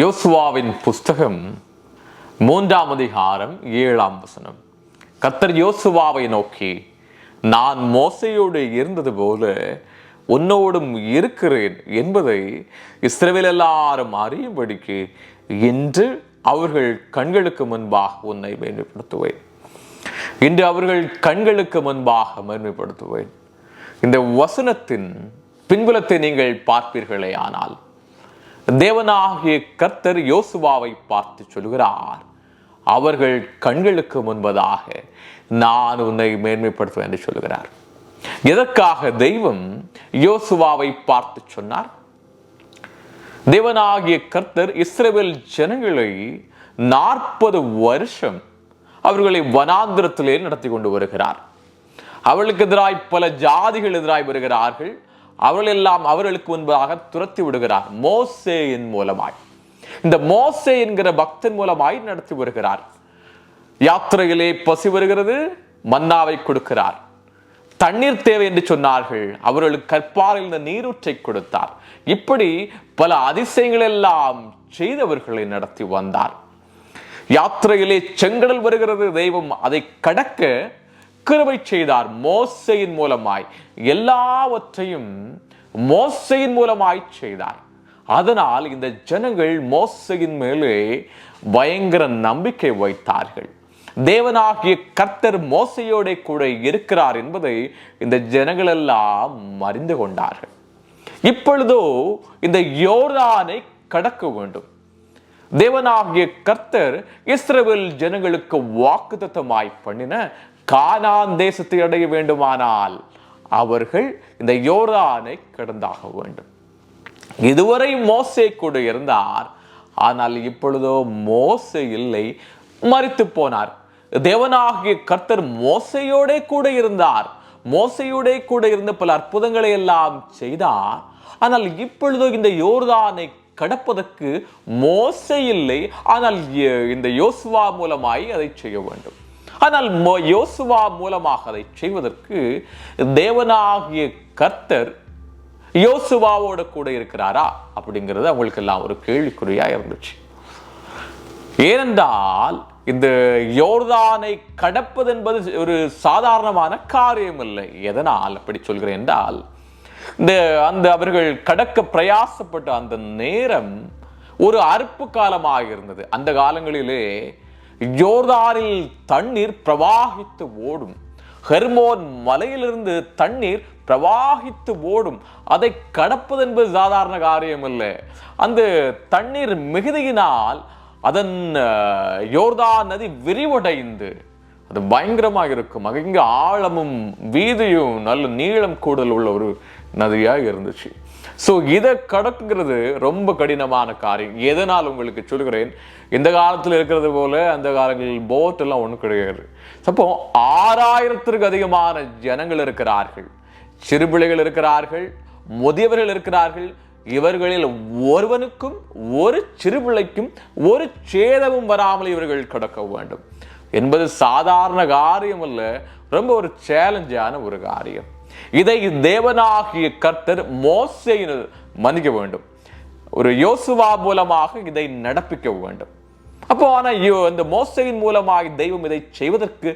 யோசுவாவின் புஸ்தகம் மூன்றாம் அதிகாரம் ஏழாம் வசனம். கத்தர் யோசுவாவை நோக்கி நான் மோசையோடு இருந்தது போல உன்னோடும் இருக்கிறேன் என்பதை இஸ்ரவேல் எல்லாரும் அறியும்படிக்கு இன்று அவர்கள் கண்களுக்கு முன்பாக உன்னை மேன்மைப்படுத்துவேன். இன்று அவர்கள் கண்களுக்கு முன்பாக மேன்மைப்படுத்துவேன். இந்த வசனத்தின் பின்புலத்தை நீங்கள் பார்ப்பீர்களே ஆனால் தேவனாகிய கர்த்தர் யோசுவாவை பார்த்து சொல்கிறார் அவர்கள் கண்களுக்கு முன்பதாக நான் உன்னை மேன்மைப்படுத்துவேன் என்று சொல்கிறார் எதற்காக தெய்வம் யோசுவாவை பார்த்து சொன்னார்? தேவனாகிய கர்த்தர் இஸ்ரேல் ஜனங்களை நாற்பது வருஷம் அவர்களை வனாந்திரத்திலே நடத்தி கொண்டு வருகிறார். அவர்களுக்கு எதிராய் பல ஜாதிகள் எதிராய் வருகிறார்கள். அவர்கள் எல்லாம் அவர்களுக்கு முன்பாக துரத்தி விடுகிறார். மோசேயின் மூலமாய். இந்த மோசே என்கிற பக்தன் மூலமாய் நடத்தி வருகிறார் யாத்திரையிலே பசி வருகிறது மன்னாவை கொடுக்கிறார். தண்ணீர் தேவை என்று சொன்னார்கள் அவர்களுக்கு கற்பாரில் இந்த நீரூற்றை கொடுத்தார். இப்படி பல அதிசயங்கள் எல்லாம் செய்தவர்களை நடத்தி வந்தார். யாத்திரையிலே செங்கடல் வருகிறது தெய்வம். அதை கடக்க கிருபை செய்தார். மோசையின் மூலமாய். எல்லாவற்றையும் மோசையின் மூலமாய் செய்தார். அதனால் இந்த ஜனங்கள் மோசையின் மேலே பயங்கர நம்பிக்கை வைத்தார்கள். தேவனாகிய கர்த்தர் மோசையோட கூட இருக்கிறார் என்பதை இந்த ஜனங்கள் எல்லாம் அறிந்து கொண்டார்கள். இப்பொழுதோ இந்த யோர்தானை கடக்க வேண்டும். தேவனாகிய கர்த்தர் இஸ்ரவேல் ஜனங்களுக்கு வாக்குத்தமாய் பண்ணின கானான் தேசத்தை அடைய வேண்டுமானால் அவர்கள் இந்த யோர்தானை கடந்தாக வேண்டும். இதுவரை மோசே கூட இருந்தார். ஆனால் இப்பொழுதோ மோசே இல்லை. மறித்து போனார். தேவனாகிய கர்த்தர் மோசையோடே கூட இருந்தார். மோசையோடே கூட இருந்த பல அற்புதங்களை எல்லாம் செய்தார். ஆனால் இப்பொழுதோ இந்த யோர்தானை கடப்பதற்கு மோசை இல்லை. ஆனால் இந்த யோசுவா மூலமாய் அதை செய்ய வேண்டும். ஆனால் மோ- யோசுவா மூலமாக அதை செய்வதற்கு தேவனாகிய கர்த்தர் யோசுவாவோட கூட இருக்கிறாரா? அப்படிங்கிறது அவங்களுக்கு எல்லாம் ஒரு கேள்விக்குறியா இருந்துச்சு. ஏனென்றால் இந்த யோர்தானை கடப்பது என்பது ஒரு சாதாரணமான காரியம் இல்லை எதனால் அப்படி சொல்கிறேன் என்றால் இந்த அந்த அவர்கள் கடக்க பிரயாசப்பட்ட அந்த நேரம் ஒரு அற்பு காலமாக இருந்தது. அந்த காலங்களிலே யோர்தானில் தண்ணீர் பிரவாகித்து ஓடும். ஹெர்மோன் மலையிலிருந்து தண்ணீர் பிரவாகித்து ஓடும். அதை கடப்பது என்பது சாதாரண காரியம் இல்லை அந்த தண்ணீர் மிகுதியினால் அதன் அஹ், யோர்தான் நதி விரிவடைந்து. அது பயங்கரமாக இருக்கும். அங்கே ஆழமும் வீதியும் நல்ல நீளம் கூடுதல் உள்ள ஒரு நதியாக இருந்துச்சு. ஸோ இதை கடக்குங்கிறது ரொம்ப கடினமான காரியம். எதனால் உங்களுக்கு சொல்கிறேன் இந்த காலத்தில் இருக்கிறது போல அந்த காலங்களில் போட் எல்லாம் ஒன்றும் கிடையாது. அப்போ ஆறாயிரத்திற்கு அதிகமான ஜனங்கள் இருக்கிறார்கள். சிறுபிள்ளைகள் இருக்கிறார்கள் முதியவர்கள் இருக்கிறார்கள். இவர்களில் ஒருவனுக்கும் ஒரு சிறுபிள்ளைக்கும் ஒரு சேதமும் வராமல் இவர்கள் கடக்க வேண்டும். என்பது சாதாரண காரியம் அல்ல ரொம்ப ஒரு சேலஞ்சான ஒரு காரியம். இதை தேவனாகிய கர்த்தர் மோசையில் மன்னிக்க வேண்டும். ஒரு யோசுவா மூலமாக இதை நடப்பிக்க வேண்டும். அப்போ ஆனா இந்த மோசையின் மூலமாக தெய்வம் இதை செய்வதற்கு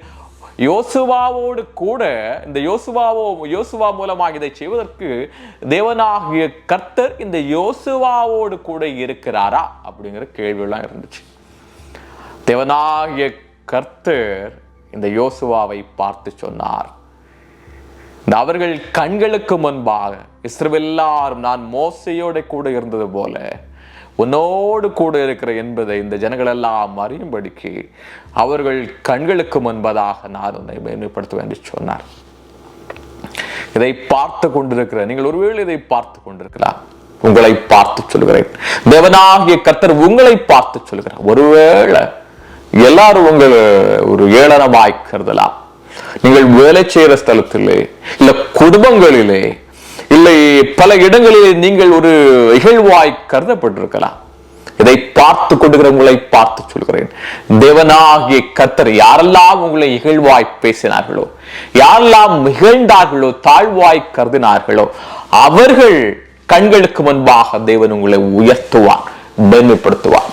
யோசுவாவோடு கூட இந்த யோசுவாவோ யோசுவா மூலமாக இதை செய்வதற்கு தேவனாகிய கர்த்தர் இந்த யோசுவாவோடு கூட இருக்கிறாரா? அப்படிங்கிற கேள்வியெல்லாம் இருந்துச்சு. தேவனாகிய கர்த்தர் இந்த யோசுவாவை பார்த்து சொன்னார். அவர்கள் கண்களுக்கு முன்பாக இஸ்ரவெல்லாரும் நான் மோசையோட கூட இருந்தது போல உன்னோடு கூட இருக்கிற என்பதை இந்த ஜனங்கள் எல்லாம் அறியும்படிக்கு அவர்கள் கண்களுக்கு முன்பதாக நான் உன்னை மேன்மைப்படுத்துவேன் என்று சொன்னார். இதை பார்த்து கொண்டிருக்கிற நீங்கள் ஒருவேளை இதை பார்த்து கொண்டிருக்கலாம். உங்களை பார்த்து சொல்கிறேன் தேவனாகிய கர்த்தர் உங்களை பார்த்து சொல்கிறார் ஒருவேளை எல்லாரும் உங்களை ஒரு ஏளனமாய் கருதலாம். நீங்கள் வேலை செய்கிற ஸ்தலத்திலே இல்ல குடும்பங்களிலே இல்லை பல இடங்களிலே நீங்கள் ஒரு இகழ்வாய் கருதப்பட்டிருக்கலாம். இதை பார்த்து கொடுக்கிறவங்களை பார்த்து சொல்கிறேன். தேவனாகிய கர்த்தர் யாரெல்லாம் உங்களை இகழ்வாய் பேசினார்களோ யாரெல்லாம் மிகழ்ந்தார்களோ தாழ்வாய் கருதினார்களோ அவர்கள் கண்களுக்கு முன்பாக தேவன் உங்களை உயர்த்துவார் பெருமைப்படுத்துவார்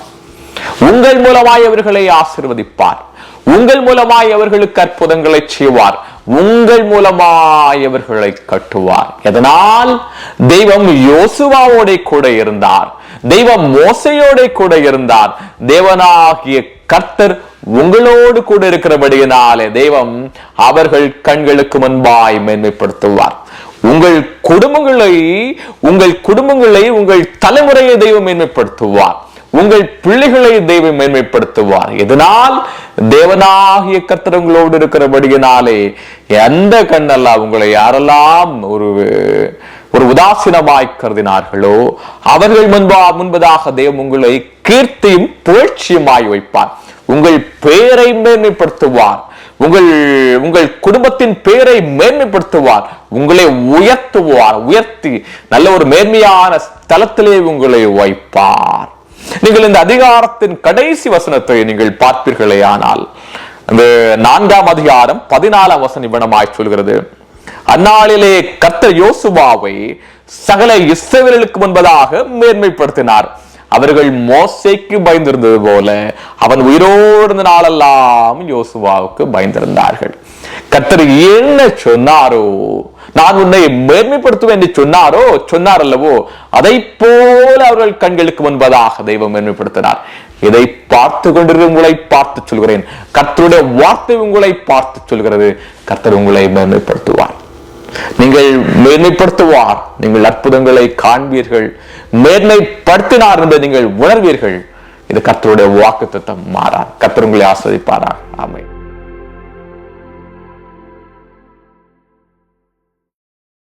உங்கள் மூலமாய் அவர்களை ஆசிர்வதிப்பார். உங்கள் மூலமாய் அவர்களுக்கு அற்புதங்களை செய்வார். உங்கள் மூலமாய் அவர்களை கட்டுவார். எதனால்? தெய்வம் யோசுவாவோட கூட இருந்தார். தெய்வம் மோசையோட கூட இருந்தார். தேவனாகிய கர்த்தர் உங்களோடு கூட இருக்கிறபடியினாலே தெய்வம் அவர்கள் கண்களுக்கு முன்பாய் மேன்மைப்படுத்துவார். உங்கள் குடும்பங்களை உங்கள் குடும்பங்களை உங்கள் தலைமுறையை தெய்வம் மேன்மைப்படுத்துவார். உங்கள் பிள்ளைகளை தெய்வம் மேன்மைப்படுத்துவார். எதனால்? தேவனாகிய கர்த்தர் உங்களோடு இருக்கிறபடியினாலே. எந்த கண்ணல்ல உங்களை யாரெல்லாம் ஒரு ஒரு உதாசீனமாய் கருதினார்களோ அவர்கள் முன்பா முன்பதாக தேவம் உங்களை கீர்த்தியும் புகழ்ச்சியுமாய் வைப்பார். உங்கள் பெயரை மேன்மைப்படுத்துவார். உங்கள் உங்கள் குடும்பத்தின் பெயரை மேன்மைப்படுத்துவார். உங்களை உயர்த்துவார். உயர்த்தி நல்ல ஒரு மேன்மையான ஸ்தலத்திலே உங்களை வைப்பார். நீங்கள் இந்த அதிகாரத்தின் கடைசி வசனத்தை நீங்கள் பார்ப்பீர்களே ஆனால் இந்த நான்காம் அதிகாரம் பதினாலாம் வசனம் இவனமாய் சொல்கிறது. அந்நாளிலே கத்த யோசுவாவை சகல இஸ்ரவேலுக்கு முன்பதாக மேன்மைப்படுத்தினார். அவர்கள் மோசைக்கு பயந்திருந்தது போல அவன் உயிரோடு இருந்த நாளெல்லாம் யோசுவாவுக்கு பயந்திருந்தார்கள். கத்தர் என்ன சொன்னாரோ நான் உன்னை மேன்மைப்படுத்துவேன் என்று சொன்னாரோ? சொன்னார் அல்லவோ அதை போல அவர்கள் கண்களுக்கு முன்பதாக தெய்வம் மேன்மைப்படுத்தினார். இதை பார்த்து கொண்டிருந்த உங்களை பார்த்து சொல்கிறேன். கர்த்தருடைய வார்த்தை உங்களை பார்த்து சொல்கிறது. கர்த்தர் உங்களை மேன்மைப்படுத்துவார். நீங்கள் மேன்மைப்படுத்துவார். நீங்கள் அற்புதங்களை காண்பீர்கள். மேன்மைப்படுத்தினார் என்று நீங்கள் உணர்வீர்கள். இது கர்த்தருடைய வாக்கு திட்டம் மாறார் கர்த்தர் உங்களை ஆஸ்வதிப்பாரா ஆமை